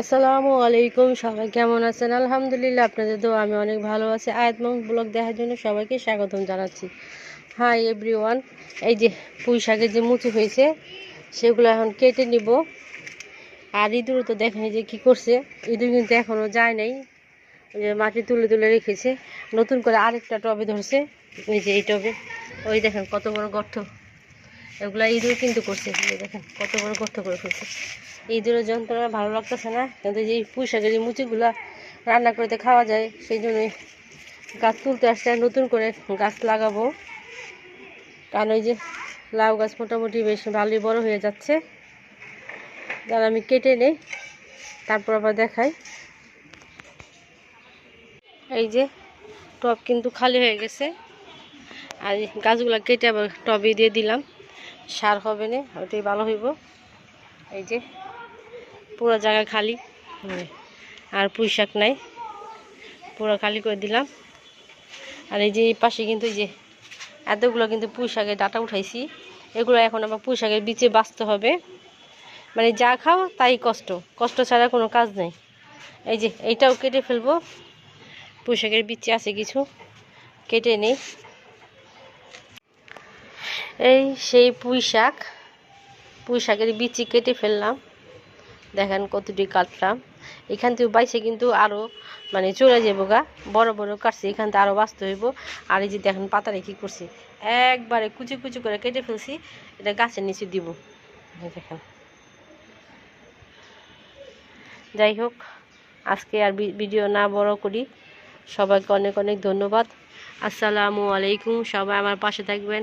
আসসালামু আলাইকুম, সবাই কেমন আছেন? আলহামদুলিল্লাহ, আপনাদের তো আমি অনেক ভালো আছি। আয়াতমং ব্লগ দেখার জন্য সবাইকে স্বাগতম জানাচ্ছি। হাই এভরিওয়ান এই যে পুঁই শাকের যে মুচি হয়েছে, সেগুলো এখন কেটে নিব। আর ইঁদুর তো দেখেনি যে কি করছে, ইঁদুর কিন্তু এখনও যায় নাই। যে মাটি তুলে তুলে রেখেছে। নতুন করে আরেকটা টবে ধরছে ওই যে এই টবে। ওই দেখেন কত বড় গর্ত। এগুলা ইঁদুর কিন্তু করছে দেখেন কত বড় গর্ত করে ফেলছে। ইঁদুরের যন্ত্রণা ভালো লাগতেছে না? কিন্তু যে পুঁই শাকের এই মুচিগুলা রান্না করতে খাওয়া যায়, সেই জন্যই গাছ তুলতে আসছে নতুন করে গাছ লাগাবো। কারণ ওই যে লাউ গাছ মোটামুটি বেশ ভালোই বড় হয়ে যাচ্ছে। তাহলে আমি কেটে নেই, তারপর আবার দেখাই। এই যে টব কিন্তু খালি হয়ে গেছে। আর গাছগুলো কেটে আবার টবে দিয়ে দিলাম। সার হবে না, ওটাই ভালো হইব। এই যে, পুরো জায়গা খালি। আর পুঁই শাক নাই। পুরো খালি করে দিলাম। আর এই যে এই পাশে কিন্তু এই যে এতগুলো কিন্তু পুঁই শাকের ডাটা উঠাইছি, এগুলো এখন আবার পুঁই শাকের বিচে বাঁচতে হবে। মানে যা খাও তাই কষ্ট কষ্ট ছাড়া কোনো কাজ নেই। এই যে, এইটাও কেটে ফেলব। পুঁই শাকের বিচে আছে কিছু, কেটে নেই। এই সেই পুঁই শাক। পুঁই শাকের বিচি কেটে ফেললাম। দেখেন কতটি কাটলাম। এখান থেকে বাইসে কিন্তু আরও মানে চলে যাব গা। বড় বড় কাটছে, এখান থেকে আরও বাঁচতে হইব। আর এই যে দেখেন পাতারে কী করছি। একবারে কুচি কুচি করে কেটে ফেলছি। এটা গাছের নিচে দিব। দেখেন। যাই হোক, আজকে আর ভিডিও না বড় করি। সবাইকে অনেক অনেক ধন্যবাদ। আসসালামু আলাইকুম। সবাই আমার পাশে থাকবেন।